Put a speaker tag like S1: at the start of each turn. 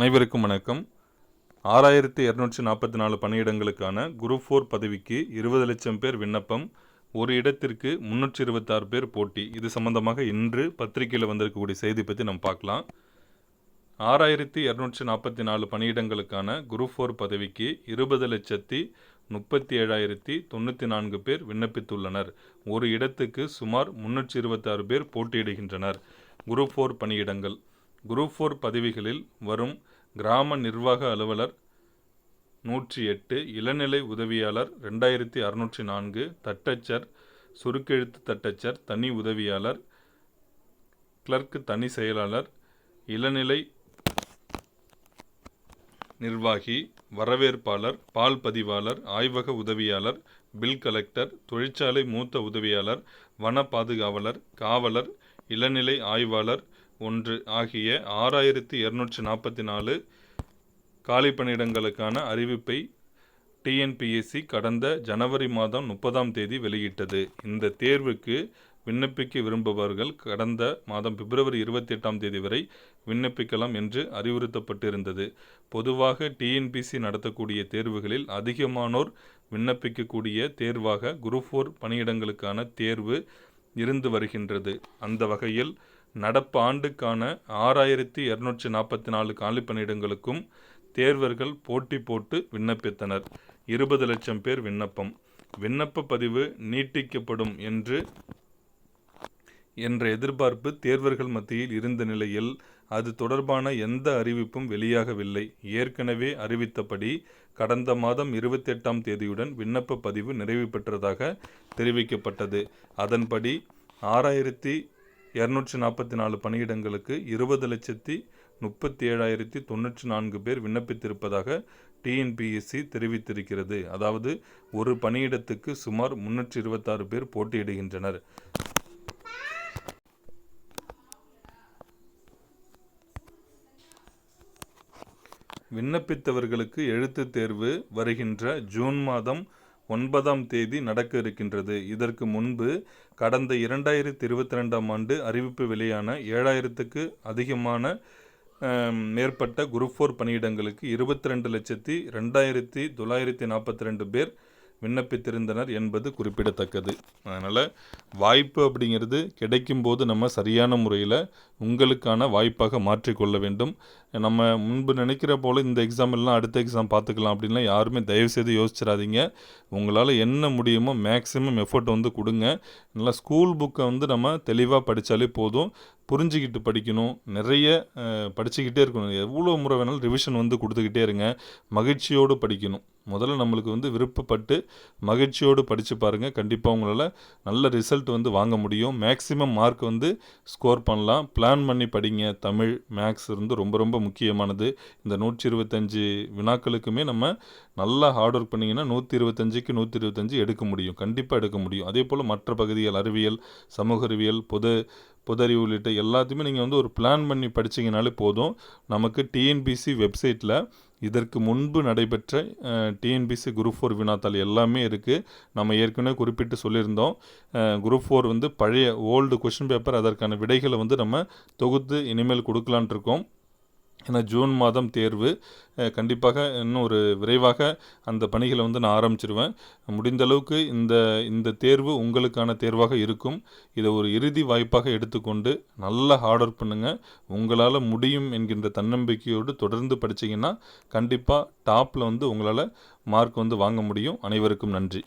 S1: அனைவருக்கும் வணக்கம். ஆறாயிரத்தி இரநூற்றி நாற்பத்தி நாலு பணியிடங்களுக்கான குரூப் ஃபோர் பதவிக்கு இருபது லட்சம் பேர் விண்ணப்பம் ஒரு இடத்திற்கு முன்னூற்றி இருபத்தாறு பேர் போட்டி. இது சம்பந்தமாக இன்று பத்திரிகையில் வந்திருக்கக்கூடிய செய்தி பற்றி நம்ம பார்க்கலாம். ஆறாயிரத்தி இரநூற்றி நாற்பத்தி நாலு பணியிடங்களுக்கான குரூப் ஃபோர் பதவிக்கு இருபது லட்சத்தி முப்பத்தி ஏழாயிரத்தி தொண்ணூற்றி நான்கு பேர் விண்ணப்பித்துள்ளனர். ஒரு இடத்துக்கு சுமார் முன்னூற்றி இருபத்தாறு பேர் போட்டியிடுகின்றனர். குரூப் ஃபோர் பணியிடங்கள். குரூப் ஃபோர் பதவிகளில் வரும் கிராம நிர்வாக அலுவலர் நூற்றி எட்டு இளநிலை உதவியாளர் ரெண்டாயிரத்தி அறுநூற்றி நான்கு தட்டச்சர் சுருக்கெழுத்து தட்டச்சர் தனி உதவியாளர் கிளர்க்கு தனி செயலாளர் இளநிலை நிர்வாகி வரவேற்பாளர் பால் பதிவாளர் ஆய்வக உதவியாளர் பில் கலெக்டர் தொழிற்சாலை மூத்த உதவியாளர் வன பாதுகாவலர் காவலர் இளநிலை ஆய்வாளர் ஒன்று ஆகிய ஆறாயிரத்தி இரநூற்றி நாற்பத்தி நாலு காலி பணியிடங்களுக்கான அறிவிப்பை டிஎன்பிஎஸ்சி கடந்த ஜனவரி மாதம் முப்பதாம் தேதி வெளியிட்டது. இந்த தேர்வுக்கு விண்ணப்பிக்க விரும்புபவர்கள் கடந்த மாதம் பிப்ரவரி இருபத்தி எட்டாம் தேதி வரை விண்ணப்பிக்கலாம் என்று அறிவுறுத்தப்பட்டிருந்தது. பொதுவாக டிஎன்பிசி நடத்தக்கூடிய தேர்வுகளில் அதிகமானோர் விண்ணப்பிக்கக்கூடிய தேர்வாக குரூப் ஃபோர் பணியிடங்களுக்கான தேர்வு இருந்து வருகின்றது. அந்த வகையில் நடப்பு ஆண்டுக்கான ஆறாயிரத்தி இரநூற்றி நாற்பத்தி நாலு காலி பணியிடங்களுக்கும் தேர்வர்கள் போட்டி போட்டு விண்ணப்பித்தனர். இருபது லட்சம் பேர் விண்ணப்பம். விண்ணப்ப பதிவு நீட்டிக்கப்படும் என்று என்ற எதிர்பார்ப்பு தேர்வர்கள் மத்தியில் இருந்த நிலையில் அது தொடர்பான எந்த அறிவிப்பும் வெளியாகவில்லை. ஏற்கனவே அறிவித்தபடி கடந்த மாதம் இருபத்தி எட்டாம் தேதியுடன் விண்ணப்ப பதிவு நிறைவு பெற்றதாக தெரிவிக்கப்பட்டது. அதன்படி ஆறாயிரத்தி இரநூற்றி நாற்பத்தி நாலு பணியிடங்களுக்கு இருபது லட்சத்தி முப்பத்தி ஏழாயிரத்தி தொண்ணூற்றி நான்கு பேர் விண்ணப்பித்திருப்பதாக டிஎன்பிஎஸ்சி தெரிவித்திருக்கிறது. அதாவது ஒரு பணியிடத்துக்கு சுமார் முன்னூற்றி இருபத்தாறு பேர் போட்டியிடுகின்றனர். விண்ணப்பித்தவர்களுக்கு எழுத்துத் தேர்வு வருகின்ற ஜூன் மாதம் ஒன்பதாம் தேதி நடக்க இருக்கின்றது. இதற்கு முன்பு கடந்த இரண்டாயிரத்தி இருபத்தி ரெண்டாம் ஆண்டு அறிவிப்பு வெளியான ஏழாயிரத்துக்கு அதிகமான மேற்பட்ட குரூப் ஃபோர் பணியிடங்களுக்கு இருபத்தி ரெண்டு லட்சத்தி ரெண்டாயிரத்தி தொள்ளாயிரத்தி நாற்பத்தி ரெண்டு பேர் விண்ணப்பித்திருந்தனர் என்பது குறிப்பிடத்தக்கது. அதனால் வாய்ப்பு அப்படிங்கிறது கிடைக்கும்போது நம்ம சரியான முறையில் உங்களுக்கான வாய்ப்பாக மாற்றிக்கொள்ள வேண்டும். நம்ம முன்பு நினைக்கிற போல் இந்த எக்ஸாம் எல்லாம் அடுத்த எக்ஸாம் பார்த்துக்கலாம் அப்படின்லாம் யாருமே தயவுசெய்து யோசிச்சிடாதீங்க. உங்களால் என்ன முடியுமோ மேக்ஸிமம் எஃபர்ட் வந்து கொடுங்க. நல்லா ஸ்கூல் புக்கை வந்து நம்ம தெளிவாக படித்தாலே போதும். புரிஞ்சுக்கிட்டு படிக்கணும். நிறைய படிச்சுக்கிட்டே இருக்கணும். எவ்வளோ முறை வேணாலும் ரிவிஷன் வந்து கொடுத்துக்கிட்டே இருங்க. மகிழ்ச்சியோடு படிக்கணும். முதல்ல நம்மளுக்கு வந்து விருப்பப்பட்டு மகிழ்ச்சியோடு படித்து பாருங்கள் கண்டிப்பாக உங்களால் நல்ல ரிசல்ட் வந்து வாங்க முடியும். மேக்ஸிமம் மார்க் வந்து ஸ்கோர் பண்ணலாம். பிளான் பண்ணி படிங்க. தமிழ் மேக்ஸ் இருந்து ரொம்ப ரொம்ப முக்கியமானது. இந்த நூற்றி இருபத்தஞ்சி வினாக்களுக்குமே நம்ம நல்லா ஹார்ட் ஒர்க் பண்ணிங்கன்னா நூற்றி இருபத்தஞ்சிக்கு நூற்றி இருபத்தஞ்சி எடுக்க முடியும். கண்டிப்பாக எடுக்க முடியும். அதே போல் மற்ற பகுதிகள் அறிவியல் சமூக அறிவியல் பொது பொதறிவு உள்ளிட்ட எல்லாத்தையுமே நீங்கள் வந்து ஒரு பிளான் பண்ணி படிச்சிங்கனாலே போதும். நமக்கு டிஎன்பிசி வெப்சைட்டில் இதற்கு முன்பு நடைபெற்ற டிஎன்பிசி குரூப் ஃபோர் வினாத்தாள் எல்லாமே இருக்குது நம்ம ஏற்கனவே குறிப்பிட்டு சொல்லியிருந்தோம். குரூப் ஃபோர் வந்து பழைய ஓல்டு கொஷின் பேப்பர் அதற்கான விடைகளை வந்து நம்ம தொகுத்து இனிமேல் கொடுக்கலான் இருக்கோம். ஏன்னா ஜூன் மாதம் தேர்வு. கண்டிப்பாக இன்னும் ஒரு விரைவாக அந்த பணிகளை வந்து நான் ஆரம்பிச்சிருவேன். முடிந்த அளவுக்கு இந்த இந்த தேர்வு உங்களுக்கான தேர்வாக இருக்கும். இதை ஒரு இறுதி வாய்ப்பாக எடுத்துக்கொண்டு நல்லா ஹார்ட் ஒர்க் பண்ணுங்கள் உங்களால் முடியும் என்கின்ற தன்னம்பிக்கையோடு தொடர்ந்து படித்தீங்கன்னா கண்டிப்பாக டாப்பில் வந்து உங்களால் மார்க் வந்து வாங்க முடியும். அனைவருக்கும் நன்றி.